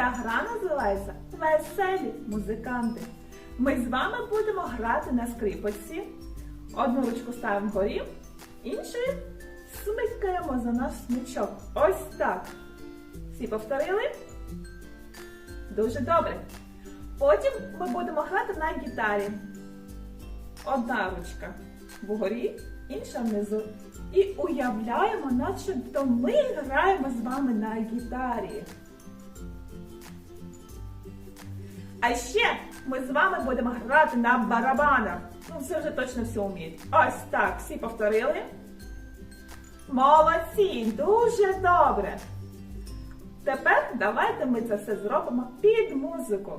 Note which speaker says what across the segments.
Speaker 1: Ця гра називається Веселі музиканти. Ми з вами будемо грати на скрипочці. Одну ручку ставимо вгорі, іншою смикаємо за наш смичок. Ось так. Всі повторили? Дуже добре. Потім ми будемо грати на гітарі. Одна ручка вгорі, інша внизу. І уявляємо, начебто ми граємо з вами на гітарі. А ще ми з вами будемо грати на барабанах. Ну, це вже точно все вміють. Ось так, всі повторили. Молодці, дуже добре. Тепер давайте ми це все зробимо під музику.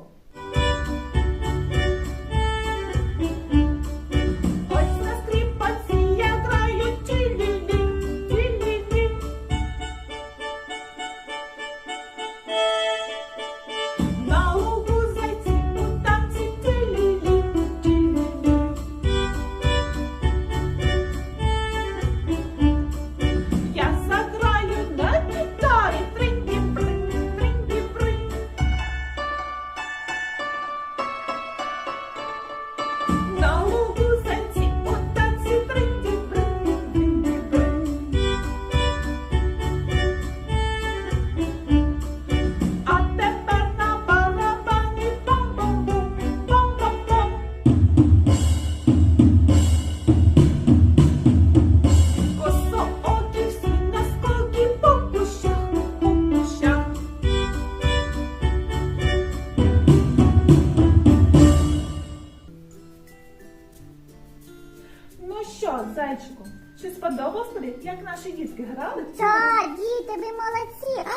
Speaker 1: Ну що, зайчику, чи сподобалось тобі, як наші дітки грали?
Speaker 2: Так, діти, ви молодці.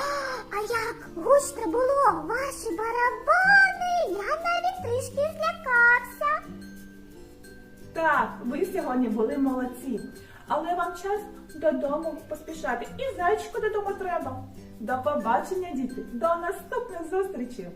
Speaker 2: А як гучно було ваші барабани. Я навіть трішки злякався.
Speaker 1: Так, ви сьогодні були молодці. Але вам час додому поспішати. І зайчику додому треба. До побачення, діти. До наступних зустрічей.